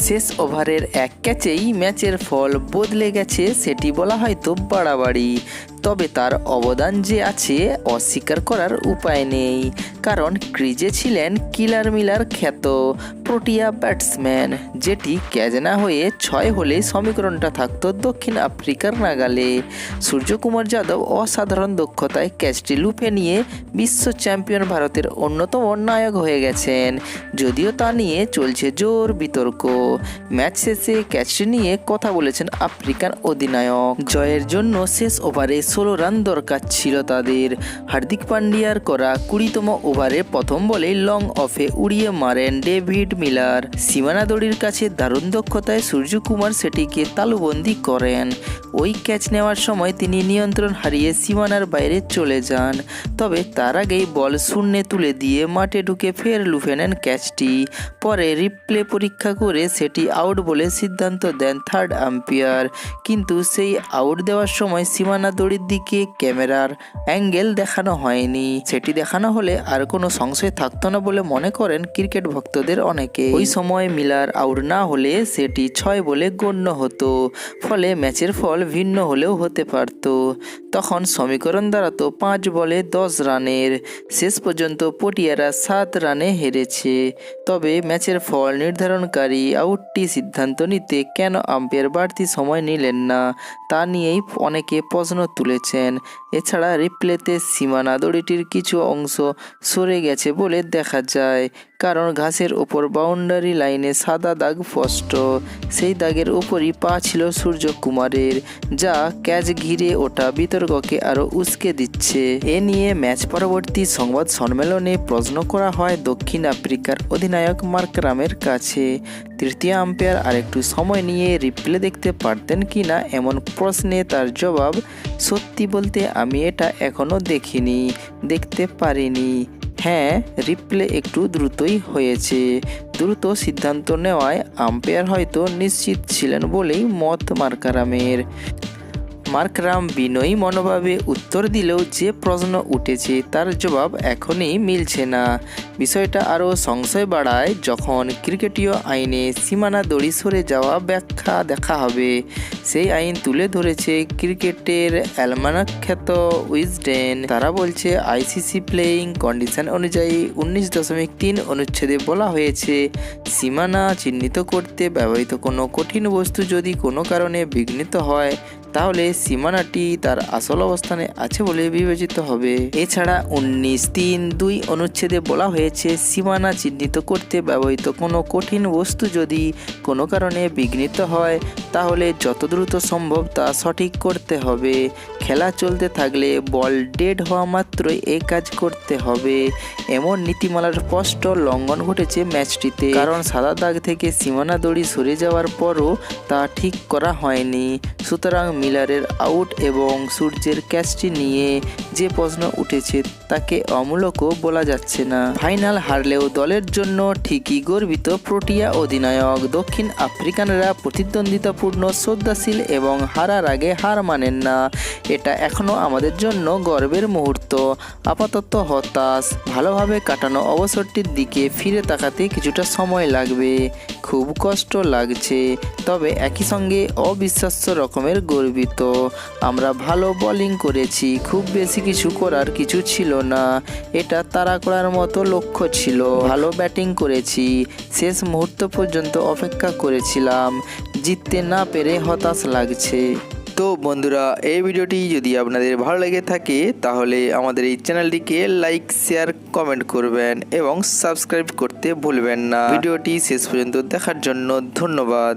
শেষ ওভারের এক ক্যাচেই ম্যাচের ফল বদলে গেছে সেটি বলা হয়তো বাড়াবাড়ি। তবে তার অবদান যে আছে অস্বীকার করার উপায় নেই। কারণ ক্রিজে ছিলেন কিলার মিলার খ্যাত প্রোটিয়া ব্যাটসম্যান, যেটি ক্যাচ না হয়ে ছয় হলে সমীকরণটা থাকত দক্ষিণ আফ্রিকার নাগালে। সূর্যকুমার যাদব অসাধারণ দক্ষতায় ক্যাচটি লুফে নিয়ে বিশ্ব চ্যাম্পিয়ন ভারতের অন্যতম নায়ক হয়ে গেছেন। যদিও তা নিয়ে চলছে জোর বিতর্ক। ম্যাচ শেষে ক্যাচটি নিয়ে কথা বলেছেন আফ্রিকান অধিনায়ক। জয়ের জন্য শেষ ওভারে ষোলো রান দরকার ছিল তাদের। হার্দিক পান্ডিয়ার করা কুড়িতম ওভারে প্রথম বলেই লং অফে উড়িয়ে মারেন ডেভিড মিলার। সীমানা দড়ির কাছে দারুণ দক্ষতায় সূর্যকুমার সেটিকে তালুবন্দি করেন। ওই ক্যাচ নেওয়ার সময় তিনি নিয়ন্ত্রণ হারিয়ে সীমানার বাইরে চলে যান। তবে তার আগেই বল শূন্যে তুলে দিয়ে মাঠে ঢুকে ফের লুফে নেন ক্যাচটি। পরে রিপ্লে পরীক্ষা করে সেটি আউট বলে সিদ্ধান্ত দেন থার্ড আম্পায়ার। কিন্তু সেই আউট দেওয়ার সময় সীমানা দড়ির দিকে ক্যামেরার অ্যাঙ্গেল দেখানো হয়নি। সেটি দেখানো হলে আর কোনো সংশয় থাকতো না বলে মনে করেন ক্রিকেট ভক্তদের অনেকে। ওই সময় মিলার আউট না হলে সেটি ছয় বলে গণ্য হতো। ফলে ম্যাচের ফল ভিন্ন হলেও হতে পারত। তখন সমীকরণ দাঁড়াতো পাঁচ বলে দশ রানের। শেষ পর্যন্ত পটিয়ারা সাত রানে হেরেছে। তবে ম্যাচের ফল নির্ধারণকারী আউটটি সিদ্ধান্ত নিতে কেন আম্পায়ার বাড়তি সময় নিলেন না, তা নিয়েই অনেকে প্রশ্ন তুলেছেন। এছাড়া রিপ্লেতে সীমানা দড়িটির কিছু অংশ সরে গেছে বলে দেখা যায়। কারণ ঘাসের ওপর বাউন্ডারি লাইনে সাদা দাগ স্পষ্ট। সেই দাগের উপরই পা ছিল সূর্যকুমারের, যা ক্যাচ ঘিরে ওঠা বিতর্ককে আরও উস্কে দিচ্ছে। এ নিয়ে ম্যাচ পরবর্তী সংবাদ সম্মেলনে প্রশ্ন করা হয় দক্ষিণ আফ্রিকার অধিনায়ক মার্ক রামের কাছে। তৃতীয় আম্পায়ার আরেকটু সময় নিয়ে রিপ্লে দেখতে পারতেন কি না এমন প্রশ্নে তার জবাব, সত্যি বলতে আমি এটা এখনও দেখিনি, দেখতে পারিনি। হ্যাঁ রিপ্লে একটু দ্রুতই হয়েছে। দ্রুত সিদ্ধান্ত নেওয়ায় আম্পায়ার হয়তো নিশ্চিত ছিলেন বলেই মত মার্কারামের। মার্করাম বিনয়ী মনোভাবে উত্তর দিলেও যে প্রশ্ন উঠেছে তার জবাব এখনই মিলছে না। বিষয়টা আরও সংশয় বাড়ায় যখন ক্রিকেটীয় আইনে সীমানা দড়ি সরে যাওয়া ব্যাখ্যা দেখা হবে। সেই আইন তুলে ধরেছে ক্রিকেটের অ্যালমানাক খ্যাত উইজডেন। তারা বলছে, আইসিসি প্লেয়িং কন্ডিশন অনুযায়ী উনিশ দশমিক তিন অনুচ্ছেদে বলা হয়েছে, সীমানা চিহ্নিত করতে ব্যবহৃত কোনো কঠিন বস্তু যদি কোনো কারণে বিঘ্নিত হয় তাহলে সীমানাটি তার আসল অবস্থানে আছে বলে বিবেচিত হবে। এছাড়া উনিশ তিন দুই অনুচ্ছেদে বলা হয়েছে, সীমানা চিহ্নিত করতে ব্যবহৃত কোনো কঠিন বস্তু যদি কোনো কারণে বিঘ্নিত হয়, তাহলে যত দ্রুত সম্ভব তা সঠিক করতে হবে। খেলা চলতে থাকলে বল ডেড হওয়া মাত্রই এই কাজ করতে হবে। এমন নীতিমালার স্পষ্ট লঙ্ঘন ঘটেছে ম্যাচটিতে। কারণ সাদা দাগ থেকে সীমানা দড়ি সরে যাওয়ার পরও তা ঠিক করা হয়নি। সুতরাং মিলারের আউট এবং সূর্যের ক্যাচটি নিয়ে যে প্রশ্ন উঠেছে তাকে অমূলকও বলা যাচ্ছে না। ফাইনাল হারলেও দলের জন্য ঠিকই গর্বিত প্রোটিয়া অধিনায়ক। দক্ষিণ আফ্রিকানরা প্রতিদ্বন্দ্বিতাপূর্ণ, শ্রদ্ধাশীল এবং হারার আগে হার মানেন না। এটা এখনও আমাদের জন্য গর্বের মুহূর্ত। আপাতত হতাশ। ভালোভাবে কাটানো অবসরটির দিকে ফিরে তাকাতে কিছুটা সময় লাগবে। খুব কষ্ট লাগছে। তবে একই সঙ্গে অবিশ্বাস্য রকমের গর্বিত। আমরা ভালো বোলিং করেছি, খুব বেশি কিছু করার কিছু ছিল না। এটা তাড়া করার মতো লক্ষ্য ছিল। ভালো ব্যাটিং করেছি, শেষ মুহূর্ত পর্যন্ত অপেক্ষা করেছিলাম, জিততে না পেরে হতাশ লাগছে। তো বন্ধুরা, এই ভিডিওটি যদি আপনাদের ভালো লেগে থাকে, তাহলে আমাদের এই চ্যানেলটিকে লাইক শেয়ার কমেন্ট করবেন এবং সাবস্ক্রাইব করতে ভুলবেন না। ভিডিওটি শেষ পর্যন্ত দেখার জন্য ধন্যবাদ।